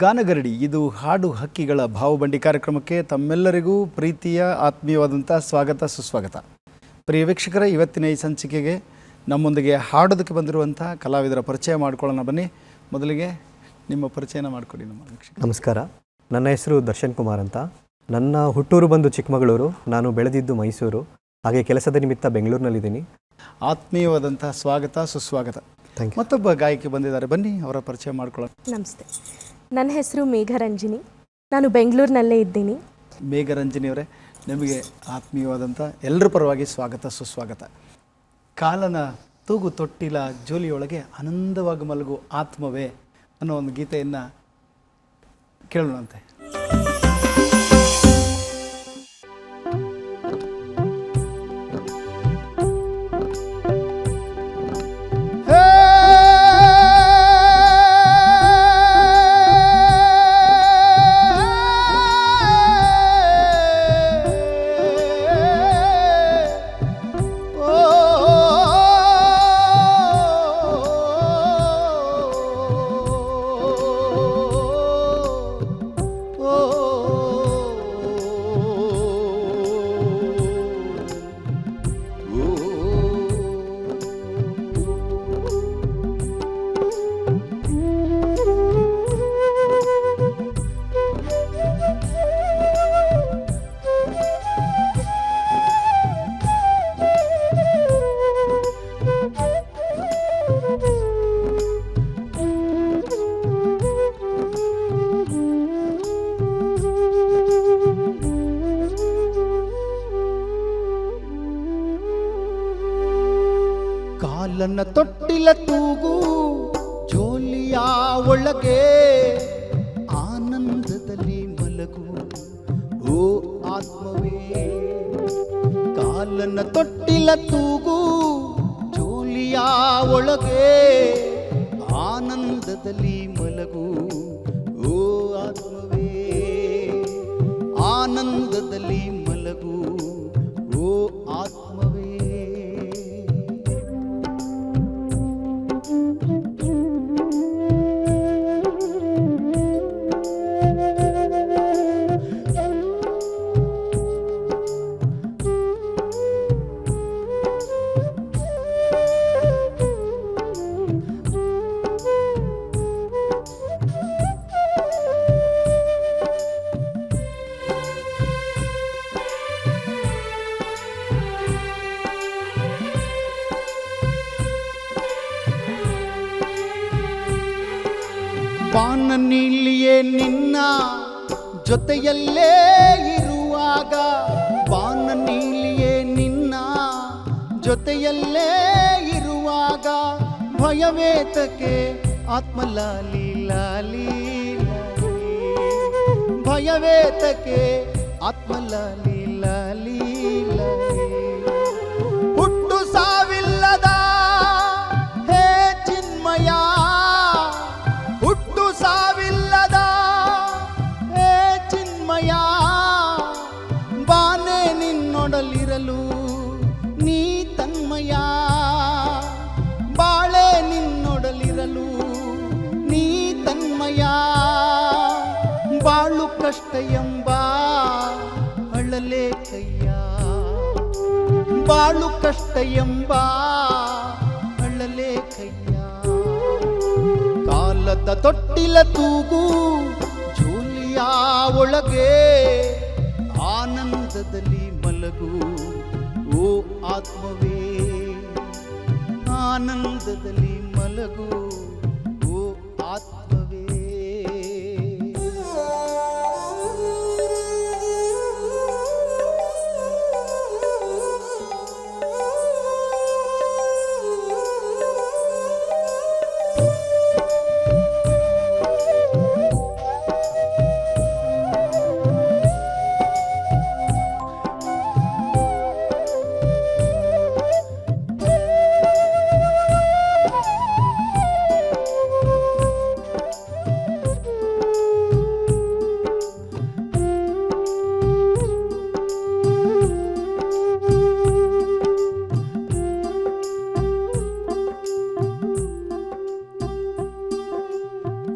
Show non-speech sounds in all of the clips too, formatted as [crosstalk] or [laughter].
ಗಾನಗರಡಿ ಇದು ಹಾಡು ಹಕ್ಕಿಗಳ ಭಾವಬಂಡಿ ಕಾರ್ಯಕ್ರಮಕ್ಕೆ ತಮ್ಮೆಲ್ಲರಿಗೂ ಪ್ರೀತಿಯ ಆತ್ಮೀಯವಾದಂಥ ಸ್ವಾಗತ ಸುಸ್ವಾಗತ. ಪ್ರಿಯ ವೀಕ್ಷಕರ ಇವತ್ತಿನ ಈ ಸಂಚಿಕೆಗೆ ನಮ್ಮೊಂದಿಗೆ ಹಾಡೋದಕ್ಕೆ ಬಂದಿರುವಂಥ ಕಲಾವಿದರ ಪರಿಚಯ ಮಾಡಿಕೊಳ್ಳೋಣ ಬನ್ನಿ. ಮೊದಲಿಗೆ ನಿಮ್ಮ ಪರಿಚಯನ ಮಾಡಿಕೊಡಿ ನಮ್ಮ ವೀಕ್ಷಕ ನಮಸ್ಕಾರ. ನನ್ನ ಹೆಸರು ದರ್ಶನ್ ಕುಮಾರ್ ಅಂತ. ನನ್ನ ಹುಟ್ಟೂರು ಬಂದು ಚಿಕ್ಕಮಗಳೂರು. ನಾನು ಬೆಳೆದಿದ್ದು ಮೈಸೂರು. ಹಾಗೆ ಕೆಲಸದ ನಿಮಿತ್ತ ಬೆಂಗಳೂರಿನಲ್ಲಿದ್ದೀನಿ. ಆತ್ಮೀಯವಾದಂಥ ಸ್ವಾಗತ ಸುಸ್ವಾಗತ. ಥ್ಯಾಂಕ್ ಯು ಮತ್ತೊಬ್ಬ ಗಾಯಕಿ ಬಂದಿದ್ದಾರೆ. ಬನ್ನಿ ಅವರ ಪರಿಚಯ ಮಾಡ್ಕೊಳ್ಳೋಣ. ನಮಸ್ತೆ. ನನ್ನ ಹೆಸರು ಮೇಘರಂಜಿನಿ. ನಾನು ಬೆಂಗಳೂರಿನಲ್ಲೇ ಇದ್ದೀನಿ. ಮೇಘರಂಜನಿಯವರೇ, ನಿಮಗೆ ಆತ್ಮೀಯವಾದಂಥ ಎಲ್ಲರ ಪರವಾಗಿ ಸ್ವಾಗತ, ಸುಸ್ವಾಗತ. ಕಾಲನ ತೂಗು ತೊಟ್ಟಿಲ ಜೋಲಿಯೊಳಗೆ ಆನಂದವಾಗಿ ಮಲಗು ಆತ್ಮವೇ ಅನ್ನೋ ಒಂದು ಗೀತೆಯನ್ನು ಕೇಳೋಣಂತೆ. ಕಾಲನ್ನ ತೊಟ್ಟಿಲ ತೂಗು, ಜೋಲಿಯ ಒಳಗೆ ಆನಂದದಲ್ಲಿ ಮಲಗು. ಓ ಆತ್ಮವೇ, ಕಾಲನ್ನ ತೊಟ್ಟಿಲ ತೂಗು, ಜೋಲಿಯ ಒಳಗೆ ಆನಂದದಲ್ಲಿ ಮಲಗು. ಓ ಆತ್ಮವೇ, ಆನಂದದಲ್ಲಿ ಮಲಗು. ಓ ಜೊತೆಯಲ್ಲೇ ಇರುವಾಗ ಬಾನ ನೀಲಿಯೇ ನಿನ್ನ ಜೊತೆಯಲ್ಲೇ ಇರುವಾಗ ಭಯವೇತಕ್ಕೆ ಆತ್ಮಲಾಲಿ ಲಾಲಿ. ಭಯವೇತಕ್ಕೆ ಆತ್ಮಲಾಲಿ ಬಾಳು ಕಷ್ಟ ಎಂಬ ಅಳಲೇ ಕೈಯ. ಕಾಲದ ತೊಟ್ಟಿಲ ತೂಗು ಜೂಲಿಯ ಒಳಗೆ ಆನಂದದಲ್ಲಿ ಮಲಗು, ಓ ಆತ್ಮವೇ, ಆನಂದದಲ್ಲಿ ಮಲಗು.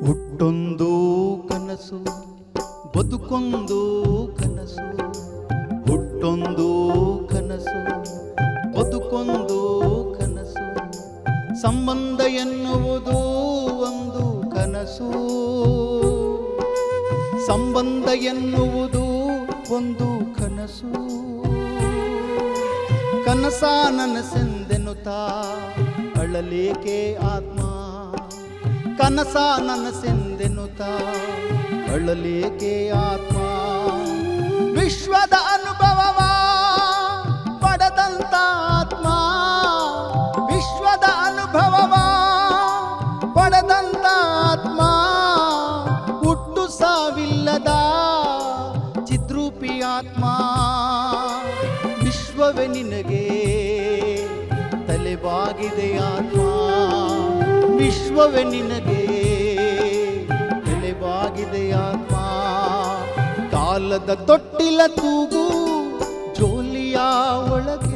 ಹುಟ್ಟೊಂದು ಕನಸು, ಬದುಕೊಂದು ಕನಸು, ಹುಟ್ಟೊಂದು ಕನಸು, ಬದುಕೊಂದು ಕನಸು, ಸಂಬಂಧ ಎನ್ನುವುದು ಒಂದು ಕನಸು, ಸಂಬಂಧ ಎನ್ನುವುದು ಒಂದು ಕನಸು. ಕನಸ ನನಸೆಂದೆನ್ನುತ್ತಾ ಅಳಲೇಕೆ ಆತ್ಮ ಕನಸ ನನಸೆಂದೆನುತ್ತಾ ಅಳಲೇಕೆ ಆತ್ಮ? ವಿಶ್ವದ ಅನುಭವವ ಪಡೆದಂತ ಆತ್ಮ. ವಿಶ್ವದ ಅನುಭವವ ಪಡೆದಂತ ಆತ್ಮ. ಹುಟ್ಟು ಸಾವಿಲ್ಲದ ಚಿದ್ರೂಪಿ ಆತ್ಮ. ವಿಶ್ವವೇ ನಿನಗೆ ತಲೆಬಾಗಿದೆ ಆತ್ಮ. ವಿಶ್ವವೇ ನಿನಗೆ. ಆತ್ಮ. ಕಾಲದ ತೊಟ್ಟಿಲ ತೂಗು ಜೋಲಿಯ ಒಳಗೆ.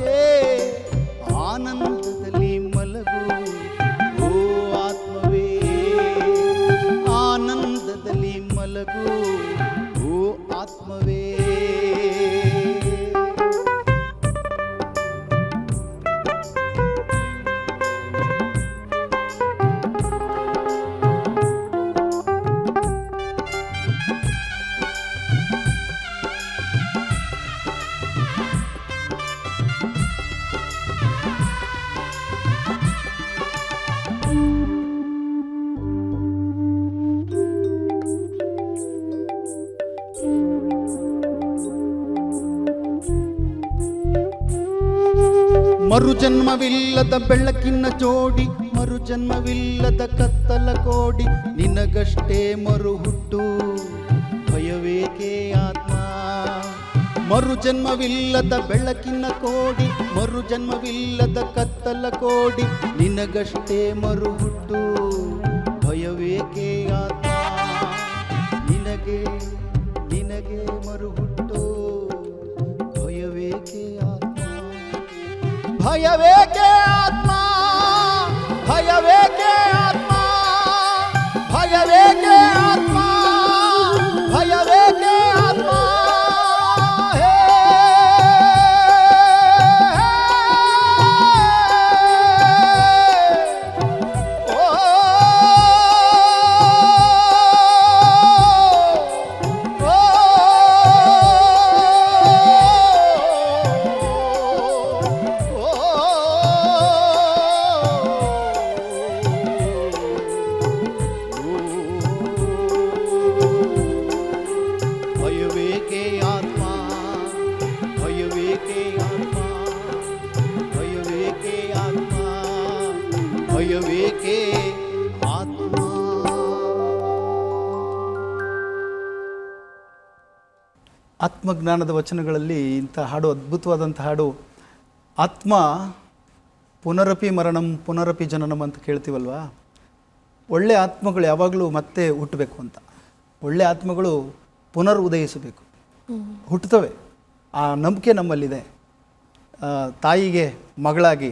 ಮರುಜನ್ಮವಿಲ್ಲದ ಬೆಳಕಿನ ಜೋಡಿ, ಮರುಜನ್ಮವಿಲ್ಲದ ಕತ್ತಲ ಕೋಡಿ, ನಿನಗಷ್ಟೇ ಮರು ಹುಟ್ಟು ಭಯವೇಕೆ ಆತ್ಮ? ಮರು ಜನ್ಮವಿಲ್ಲದ ಬೆಳಕಿನ ಕೋಡಿ ಮರು ಜನ್ಮವಿಲ್ಲದ ಕತ್ತಲ ಕೋಡಿ, ನಿನಗಷ್ಟೇ ಮರು ಹುಟ್ಟು ಭಯವೇಕೆ ಆತ್ಮ? ನಿನಗೆ ನಿನಗೆ ಮರು ಭಯವೇಕೆ ಆತ್ಮ? ಭಯವೇಕೆ ಆತ್ಮ ಭಯವೇಕೆ ಆತ್ಮ ಭಯವೇಕೆ ಆತ್ಮ ಭಯವೇಕೆ ಆತ್ಮ. ಆತ್ಮಜ್ಞಾನದ ವಚನಗಳಲ್ಲಿ ಇಂಥ ಹಾಡು, ಅದ್ಭುತವಾದಂಥ ಹಾಡು, ಆತ್ಮ ಪುನರಪಿ ಮರಣಂ, ಪುನರಪಿ ಜನನಂ ಅಂತ ಕೇಳ್ತೀವಲ್ವಾ? ಒಳ್ಳೆ ಆತ್ಮಗಳು ಯಾವಾಗಲೂ ಮತ್ತೆ ಹುಟ್ಟಬೇಕು ಅಂತ. ಒಳ್ಳೆ ಆತ್ಮಗಳು ಪುನರ್ ಉದಯಿಸಬೇಕು ಹುಟ್ಟುತ್ತವೆ. ಆ ನಂಬಿಕೆ ನಮ್ಮಲ್ಲಿದೆ. ತಾಯಿಗೆ ಮಗಳಾಗಿ,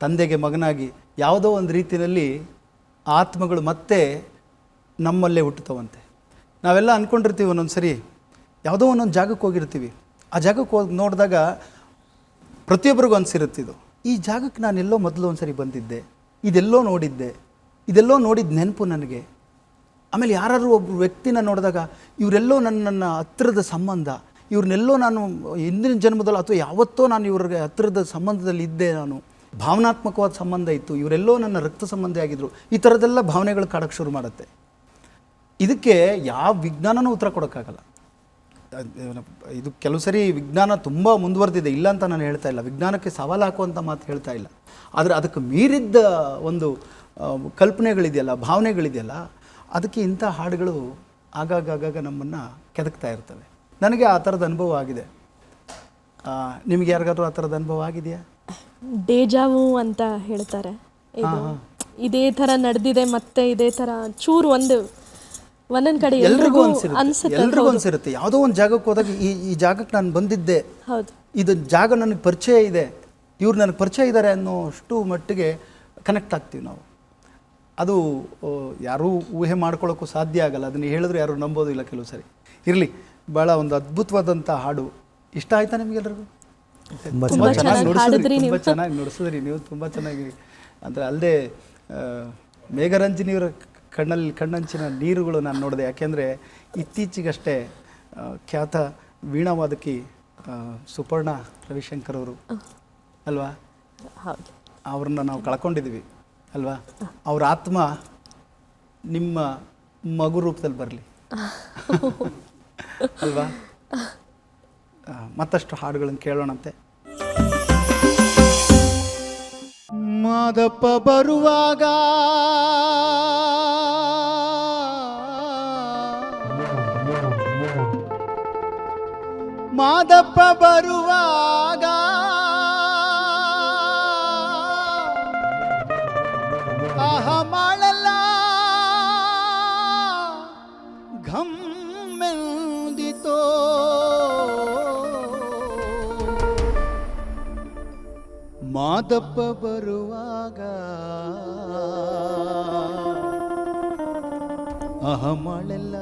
ತಂದೆಗೆ ಮಗನಾಗಿ ಯಾವುದೋ ಒಂದು ರೀತಿಯಲ್ಲಿ ಆತ್ಮಗಳು ಮತ್ತೆ ನಮ್ಮಲ್ಲೇ ಹುಟ್ಟುತ್ತವಂತೆ. ನಾವೆಲ್ಲ ಅಂದ್ಕೊಂಡಿರ್ತೀವಿ ಒಂದೊಂದು ಸರಿ ಯಾವುದೋ ಒಂದೊಂದು ಜಾಗಕ್ಕೆ ಹೋಗಿರ್ತೀವಿ. ಆ ಜಾಗಕ್ಕೆ ಹೋಗಿ ನೋಡಿದಾಗ ಪ್ರತಿಯೊಬ್ಬರಿಗೂ ಅನಿಸಿರುತ್ತಿದ್ದು ಈ ಜಾಗಕ್ಕೆ ನಾನೆಲ್ಲೋ ಮೊದಲು ಒಂದು ಸರಿ ಬಂದಿದ್ದೆ, ಇದೆಲ್ಲೋ ನೋಡಿದ್ದೆ, ಇದೆಲ್ಲೋ ನೋಡಿದ ನೆನಪು ನನಗೆ. ಆಮೇಲೆ ಯಾರು ಒಬ್ಬ ವ್ಯಕ್ತಿನ ನೋಡಿದಾಗ ಇವರೆಲ್ಲೋ ನನ್ನ ಹತ್ತಿರದ ಸಂಬಂಧ, ಇವ್ರನ್ನೆಲ್ಲೋ ನಾನು ಹಿಂದಿನ ಜನ್ಮದಲ್ಲಿ ಅಥವಾ ಯಾವತ್ತೋ ನಾನು ಇವ್ರಿಗೆ ಹತ್ತಿರದ ಸಂಬಂಧದಲ್ಲಿ ಇದ್ದೆ ನಾನು. ಭಾವನಾತ್ಮಕವಾದ ಸಂಬಂಧ ಇತ್ತು. ಇವರೆಲ್ಲೋ ನನ್ನ ರಕ್ತ ಸಂಬಂಧಿ ಆಗಿದ್ರು. ಈ ಥರದ್ದೆಲ್ಲ ಭಾವನೆಗಳು ಕಾಡೋಕ್ಕೆ ಶುರು ಮಾಡುತ್ತೆ. ಇದಕ್ಕೆ ಯಾವ ವಿಜ್ಞಾನನೂ ಉತ್ತರ ಕೊಡೋಕ್ಕಾಗಲ್ಲ. ಇದು ಕೆಲವು ಸರಿ ವಿಜ್ಞಾನ ತುಂಬ ಮುಂದುವರೆದಿದೆ. ಇಲ್ಲ ಅಂತ ನಾನು ಹೇಳ್ತಾ ಇಲ್ಲ. ವಿಜ್ಞಾನಕ್ಕೆ ಸವಾಲು ಹಾಕುವಂಥ ಮಾತು ಹೇಳ್ತಾ ಇಲ್ಲ. ಆದರೆ ಅದಕ್ಕೆ ಮೀರಿದ್ದ ಒಂದು ಕಲ್ಪನೆಗಳಿದೆಯಲ್ಲ, ಭಾವನೆಗಳಿದೆಯಲ್ಲ ಅದಕ್ಕೆ ಇಂಥ ಹಾಡುಗಳು ಆಗಾಗ ಆಗಾಗ ನಮ್ಮನ್ನು ಕೆದಕ್ತಾ ಇರ್ತವೆ. ನನಗೆ ಆ ಥರದ ಅನುಭವ ಆಗಿದೆ. ನಿಮ್ಗೆ ಯಾರಿಗಾದ್ರೂ ಆ ಥರದ ಅನುಭವ ಆಗಿದೆಯಾ? ಡೇಜಾವು ಅಂತ ಹೇಳ್ತಾರೆ. ಇದು ಇದೇ ಥರ ನಡೆದಿದೆ ಮತ್ತೆ ಇದೇ ಥರ ಚೂರು ಒಂದು ಒಂದೊಂದು ಕಡೆ ಎಲ್ರಿಗೂ ಅನ್ಸುತ್ತೆ ಎಲ್ರಿಗೂ ಅನ್ಸಿರುತ್ತೆ. ಯಾವುದೋ ಒಂದು ಜಾಗಕ್ಕೆ ಹೋದಾಗ ಈ ಈ ಜಾಗಕ್ಕೆ ನಾನು ಬಂದಿದ್ದೆ. ಹೌದು. ಇದು ಜಾಗ ನನಗೆ ಪರಿಚಯ ಇದೆ. ಇವ್ರು ನನಗೆ ಪರಿಚಯ ಇದ್ದಾರೆ ಅನ್ನೋ ಅಷ್ಟು ಮಟ್ಟಿಗೆ ಕನೆಕ್ಟ್ ಆಗ್ತೀವಿ ನಾವು. ಅದು ಯಾರೂ ಊಹೆ ಮಾಡ್ಕೊಳ್ಳೋಕ್ಕೂ ಸಾಧ್ಯ ಆಗಲ್ಲ. ಅದನ್ನು ಹೇಳಿದ್ರು ಯಾರು ನಂಬೋದಿಲ್ಲ ಕೆಲವು ಸರಿ. ಇರಲಿ ಭಾಳ ಒಂದು ಅದ್ಭುತವಾದಂಥ ಹಾಡು. ಇಷ್ಟ ಆಯ್ತಾ ನಿಮಗೆಲ್ಲರಿಗೂ ತುಂಬ ತುಂಬ ಚೆನ್ನಾಗಿ ನುಡಿಸಿದ್ರಿ ತುಂಬ ಚೆನ್ನಾಗಿ ನುಡಿಸಿದ್ರಿ ನೀವು ತುಂಬ ಚೆನ್ನಾಗಿ. ಅಂದರೆ ಅಲ್ಲದೆ ಮೇಘರಂಜನಿಯವರ ಕಣ್ಣಲ್ಲಿ ಕಣ್ಣಂಚಿನ ನೀರುಗಳು ನಾನು ನೋಡಿದೆ. ಯಾಕೆಂದರೆ ಇತ್ತೀಚೆಗಷ್ಟೇ ಖ್ಯಾತ ವೀಣಾವಾದಕಿ ವಾದಕಿ ಸುಪರ್ಣ ರವಿಶಂಕರ್ ಅವರು. ಅಲ್ವಾ? ಹೌದು. ಅವ್ರನ್ನ ನಾವು ಕಳ್ಕೊಂಡಿದ್ದೀವಿ. ಅಲ್ವಾ? ಅವ್ರ ಆತ್ಮ ನಿಮ್ಮ ಮಗು ರೂಪದಲ್ಲಿ ಬರಲಿ. [laughs] ಅಲ್ವಾ? ಮತ್ತಷ್ಟು ಹಾಡುಗಳನ್ನು ಕೇಳೋಣಂತೆ. ಮಾದಪ್ಪ ಬರುವಾಗ ಮಾದಪ್ಪ ಬರುವಾಗ ಮಾದಪ್ಪ ಬರುವಾಗ ಅಹಮಳೆಲ್ಲ ಮಾಡಲ್ಲ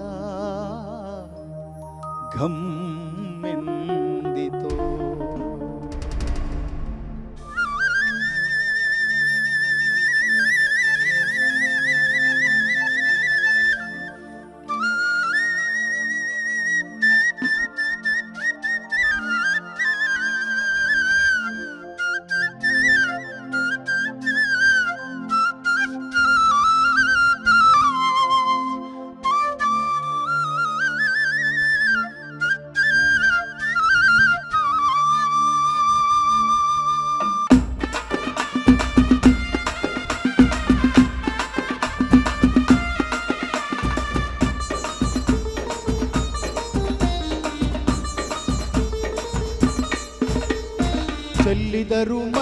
தருமா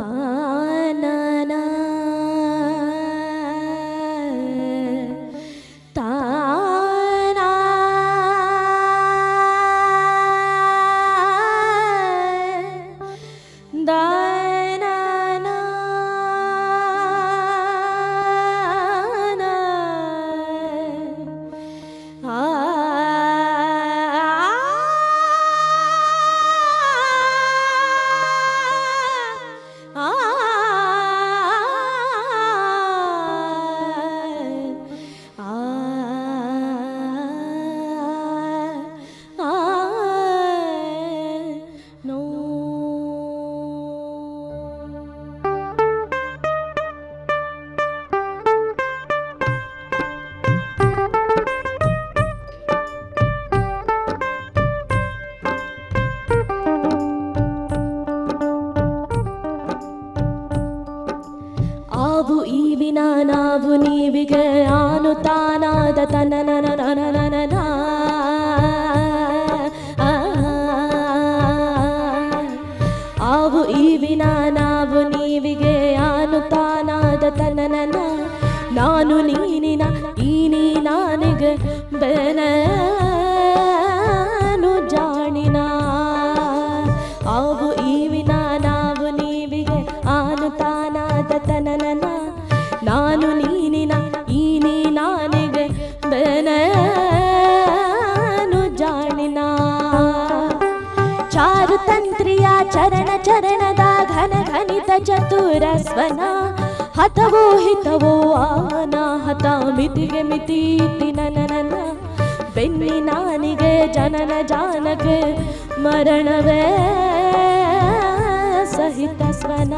啊 ತನನನ ನಾನು ನೀನಿನ ಈ ನೀ ನಾನಿಗೆ ಬೆನನು ಜಾಣಿನ. ಚಾರು ತಂತ್ರಿಯ ಚರಣ ಚರಣದ ಘನ ಘನಿತ ಚತುರ ಸ್ವನ, ಹತವೋ ಹಿತವೋ ಆನ, ಹತ ಮಿತಿಗೆ ಮಿತಿ ತಿನನನನ ಬೆನ್ನಿ ನಾನಿಗೆ ಜನನ ಜಾನಗೆ ಮರಣವೇ ಸಹಿತ ಸ್ವನ.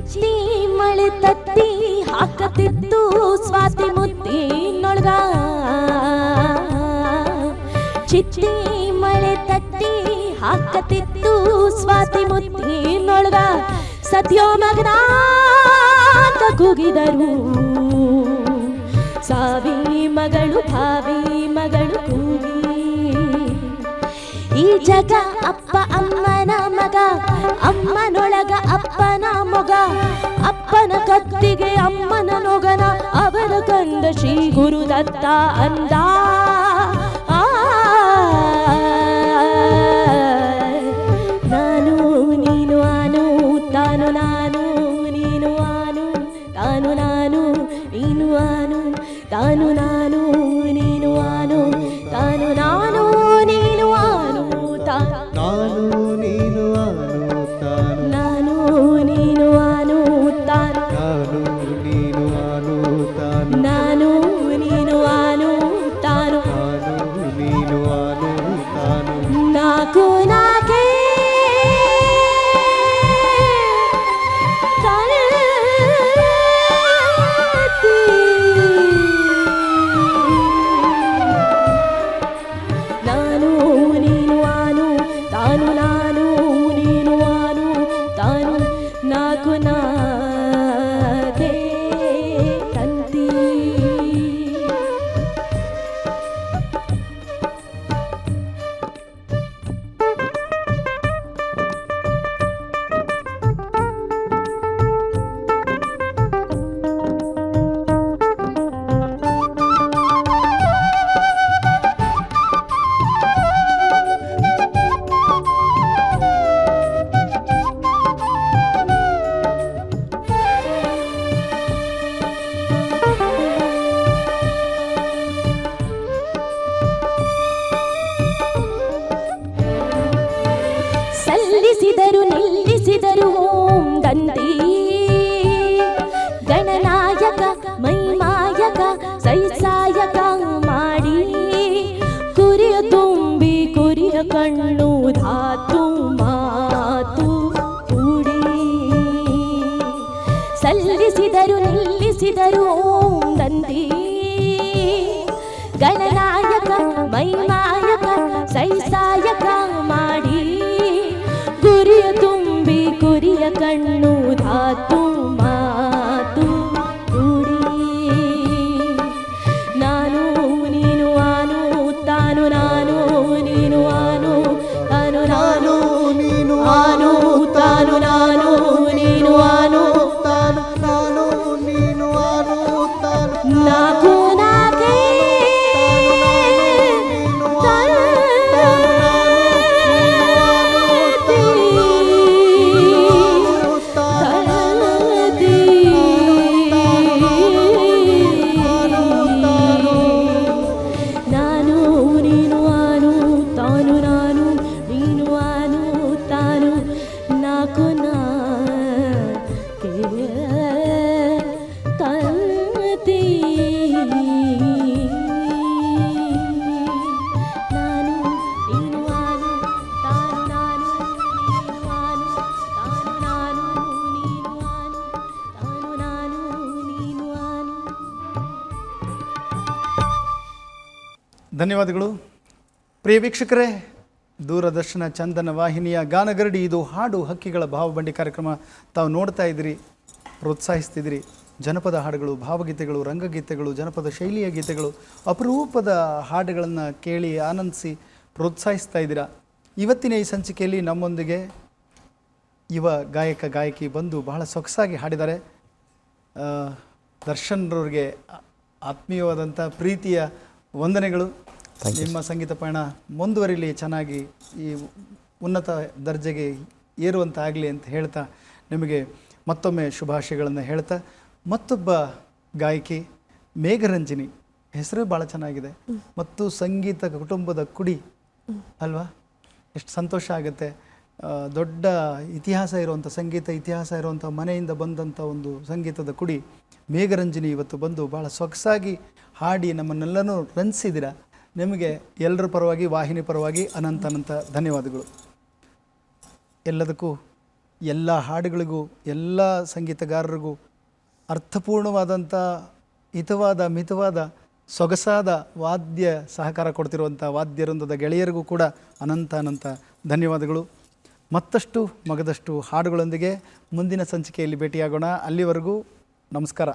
ಚಿಟ್ಟಿ ಮಳೆ ತತ್ತಿ ಹಾಕತಿತ್ತು ಸ್ವಾತಿ ಮುತ್ತಿನೊಳಗ ಚಿಟ್ಟಿ ಮಳೆ ತತ್ತಿ ಹಾಕತಿತ್ತು ಸ್ವಾತಿ ಮುತ್ತಿನೊಳಗ ಸತ್ಯೋ ಮಗನಾತ ಕೂಗಿದರು ಸಾವಿ ಮಗಳು, ಭಾವಿ ಮಗಳು ಕೂಗಿ ಈ ಜಗ ಅಪ್ಪ ಅಮ್ಮನ ಮಗ, ಅಮ್ಮನೊಳಗ ಅಪ್ಪನ ಮೊಗ. ಅಪ್ಪನ ಕತ್ತಿಗೆ ಅಮ್ಮನ ನೊಗನ ಅವನ ಕಂದ ಶ್ರೀ ಗುರುದತ್ತ ಅಂದ. ನಾನು, ನೀನು, ಆನು, ತಾನು, ನಾನು, ನೀನು, ಆನು, ತಾನು, ನಾನು, ನೀನು, ಆನು, ತಾನು, ನೀನು. থাকো না ಧನ್ಯವಾದಗಳು. ಪ್ರಿಯ ವೀಕ್ಷಕರೇ, ದೂರದರ್ಶನ ಚಂದನ ವಾಹಿನಿಯ ಗಾನಗರಡಿ ಇದು ಹಾಡು ಹಕ್ಕಿಗಳ ಭಾವಬಂಡಿ ಕಾರ್ಯಕ್ರಮ. ತಾವು ನೋಡ್ತಾ ಇದ್ದೀರಿ, ಪ್ರೋತ್ಸಾಹಿಸ್ತಿದ್ದೀರಿ. ಜನಪದ ಹಾಡುಗಳು, ಭಾವಗೀತೆಗಳು, ರಂಗಗೀತೆಗಳು, ಜನಪದ ಶೈಲಿಯ ಗೀತೆಗಳು, ಅಪರೂಪದ ಹಾಡುಗಳನ್ನು ಕೇಳಿ ಆನಂದಿಸಿ ಪ್ರೋತ್ಸಾಹಿಸ್ತಾ ಇದ್ದೀರಾ. ಇವತ್ತಿನ ಈ ಸಂಚಿಕೆಯಲ್ಲಿ ನಮ್ಮೊಂದಿಗೆ ಯುವ ಗಾಯಕ, ಗಾಯಕಿ ಬಂದು ಬಹಳ ಸೊಗಸಾಗಿ ಹಾಡಿದ್ದಾರೆ. ದರ್ಶನ್ರವ್ರಿಗೆ ಆತ್ಮೀಯವಾದಂಥ ಪ್ರೀತಿಯ ವಂದನೆಗಳು. ನಿಮ್ಮ ಸಂಗೀತ ಪಯಣ ಮುಂದುವರಿಲಿ ಚೆನ್ನಾಗಿ ಈ ಉನ್ನತ ದರ್ಜೆಗೆ ಏರುವಂತಾಗಲಿ ಅಂತ ಹೇಳ್ತಾ ನಿಮಗೆ ಮತ್ತೊಮ್ಮೆ ಶುಭಾಶಯಗಳನ್ನು ಹೇಳ್ತಾ ಮತ್ತೊಬ್ಬ ಗಾಯಕಿ ಮೇಘರಂಜಿನಿ ಹೆಸರು ಭಾಳ ಚೆನ್ನಾಗಿದೆ ಮತ್ತು ಸಂಗೀತ ಕುಟುಂಬದ ಕುಡಿ ಅಲ್ವಾ? ಎಷ್ಟು ಸಂತೋಷ ಆಗುತ್ತೆ. ದೊಡ್ಡ ಇತಿಹಾಸ ಇರುವಂಥ ಸಂಗೀತ ಇತಿಹಾಸ ಇರುವಂಥ ಮನೆಯಿಂದ ಬಂದಂಥ ಒಂದು ಸಂಗೀತದ ಕುಡಿ ಮೇಘರಂಜಿನಿ ಇವತ್ತು ಬಂದು ಭಾಳ ಸೊಗಸಾಗಿ ಹಾಡಿ ನಮ್ಮನ್ನೆಲ್ಲನೂ ರಂಜಿಸಿದ್ದೀರ ನಿಮಗೆ ಎಲ್ಲರ ಪರವಾಗಿ, ವಾಹಿನಿ ಪರವಾಗಿ ಅನಂತ ಅನಂತ ಧನ್ಯವಾದಗಳು. ಎಲ್ಲದಕ್ಕೂ, ಎಲ್ಲ ಹಾಡುಗಳಿಗೂ, ಎಲ್ಲ ಸಂಗೀತಗಾರರಿಗೂ ಅರ್ಥಪೂರ್ಣವಾದಂಥ, ಹಿತವಾದ, ಮಿತವಾದ, ಸೊಗಸಾದ ವಾದ್ಯ ಸಹಕಾರ ಕೊಡ್ತಿರುವಂಥ ವಾದ್ಯವೃಂದದ ಗೆಳೆಯರಿಗೂ ಕೂಡ ಅನಂತ ಅನಂತ ಧನ್ಯವಾದಗಳು. ಮತ್ತಷ್ಟು ಮಗದಷ್ಟು ಹಾಡುಗಳೊಂದಿಗೆ ಮುಂದಿನ ಸಂಚಿಕೆಯಲ್ಲಿ ಭೇಟಿಯಾಗೋಣ. ಅಲ್ಲಿವರೆಗೂ ನಮಸ್ಕಾರ.